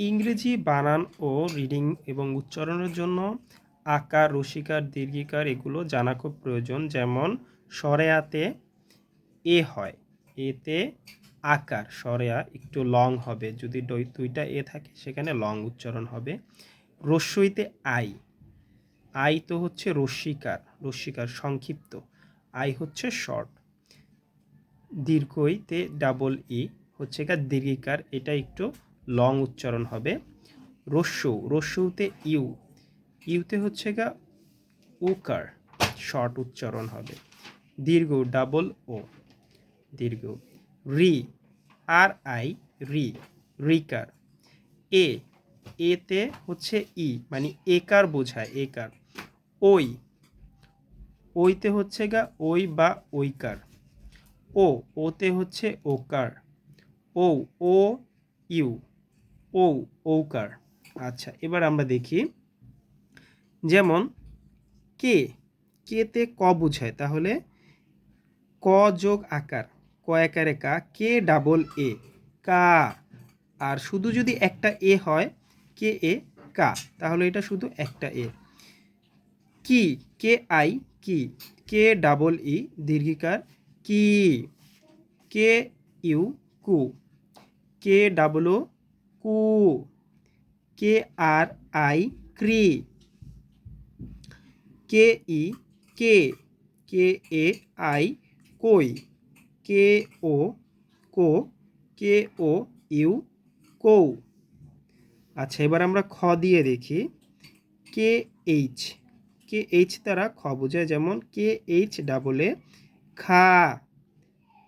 ইংরেজি বানান ও রিডিং এবং উচ্চারণের জন্য আকার, রসিকার, দীর্ঘিকার এগুলো জানা খুব প্রয়োজন। যেমন সরেয়াতে এ হয়। এতে আকার সরেয়া একটু লং হবে। যদি দুই- দুইটা এ থাকে, সেখানে লং উচ্চারণ হবে। রস্যইতে আই। আই তো হচ্ছে রস্যিকার রস্যিকার সংক্ষিপ্ত। আই হচ্ছে শর্ট। দীর্ঘইতে ডাবল ই হচ্ছে গা দীর্ঘিকার। এটা একটু লং উচ্চারণ হবে রস্যু, রস্যুতে ইউ, ইউতে হচ্ছে গা উকার, শর্ট উচ্চারণ হবে। দীর্ঘ, ডাবল ও, দীর্ঘ। রি, আর আই, রি, রিকার। এ, এতে হচ্ছে ই মানে একার বোঝায়, একার। ওই, ওইতে হচ্ছে গা ওই বা ওইকার। ও, ওতে হচ্ছে ওকার। ও ও, ইউ। ও ওকার আচ্ছা এবার আমরা দেখি। যেমন, কে, কেতে ক বোঝায়? তাহলে ক যোগ আকার, ক আকারে কা, কে ডাবল এ, কা। আর শুধু যদি একটা এ হয়, কে এ, কা, তাহলে এটা শুধু একটা এ। কি, কে আই, কি, কে ডাবল ই, দীর্ঘিকার, কি, কে ইউ, কু, কে ডাবল ও কু, কে আর I, ক্রি। K E, K K A I, কই। কে ও, কো, কে ও ইউ, কৌ। আচ্ছা এবার আমরা খ দিয়ে দেখি। কে এইচ কে এইচ দ্বারা খ বোঝায় যেমন কে এইচ ডাবল এ খা,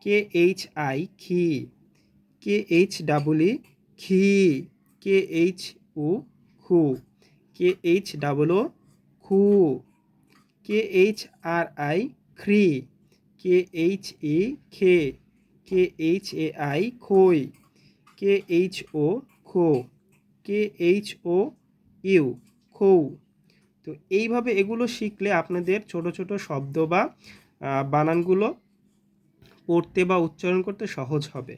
কে এইচ আই, খি। কে এইচ ডাবল ই খি, কে এইচ ও খু। কে এইচ ডাবল ও, খু। কে এইচ আর আই খ্রি কে এইচ এ খে। কে এইচ এ আই, খই। কে এইচ ও, খো। কে এইচ ও, ইউ খৌ তো এইভাবে এগুলো শিখলে আপনাদের ছোট ছোট শব্দ বা বানানগুলো পড়তে বা উচ্চারণ করতে সহজ হবে।